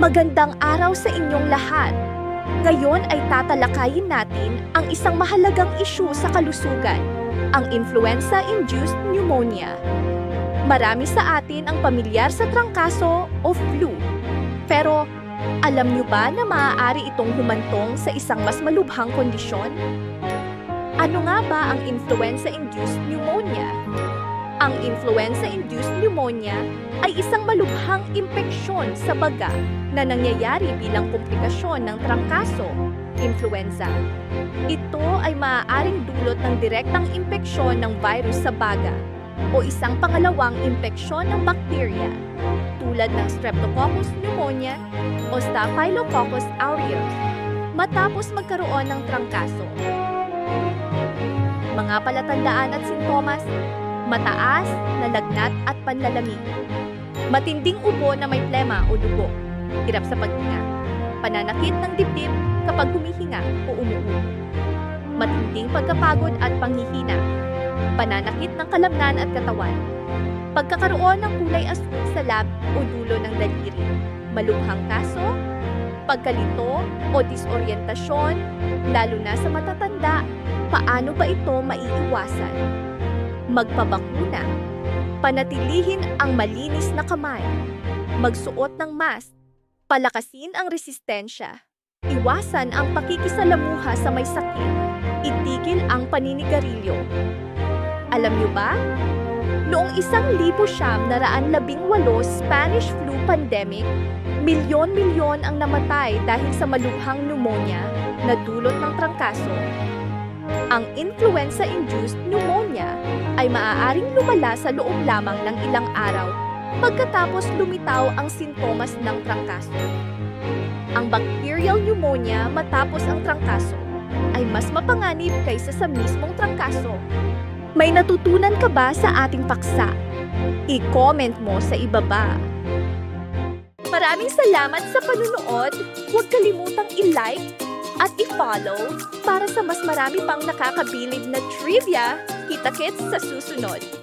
Magandang araw sa inyong lahat. Ngayon ay tatalakayin natin ang isang mahalagang isyu sa kalusugan, ang influenza-induced pneumonia. Marami sa atin ang pamilyar sa trangkaso o flu. Pero alam niyo ba na maaari itong humantong sa isang mas malubhang kondisyon? Ano nga ba ang influenza-induced pneumonia? Ang influenza-induced pneumonia ay isang malubhang impeksyon sa baga na nangyayari bilang komplikasyon ng trangkaso, influenza. Ito ay maaaring dulot ng direktang impeksyon ng virus sa baga o isang pangalawang impeksyon ng bakterya tulad ng Streptococcus pneumonia o Staphylococcus aureus matapos magkaroon ng trangkaso. Mga palatandaan at sintomas, mataas na lagnat at panlalamig, matinding ubo na may plema o dugo, hirap sa paghinga, pananakit ng dibdib kapag humihinga o umuubo, matinding pagkapagod at panghihina, pananakit ng kalamnan at katawan, pagkakaroon ng kulay asul sa lab o dulo ng daliri, malubhang kaso, pagkalito o disorientasyon, lalo na sa matatanda, paano ba ito maiiwasan? Magpabakuna, panatilihin ang malinis na kamay, magsuot ng mask, palakasin ang resistensya, iwasan ang pakikisalamuha sa may sakit, itigil ang paninigarilyo. Alam niyo ba? Noong isang libo siyam naraan labing walo Spanish flu pandemic, milyon-milyon ang namatay dahil sa malubhang pneumonia na dulot ng trangkaso. Ang influenza-induced pneumonia ay maaaring lumala sa loob lamang ng ilang araw pagkatapos lumitaw ang sintomas ng trangkaso. Ang bacterial pneumonia matapos ang trangkaso ay mas mapanganib kaysa sa mismong trangkaso. May natutunan ka ba sa ating paksa? I-comment mo sa ibaba. Maraming salamat sa panunood. Huwag kalimutang i-like at i-follow para sa mas marami pang nakakabilib na trivia. Kita-kits sa susunod.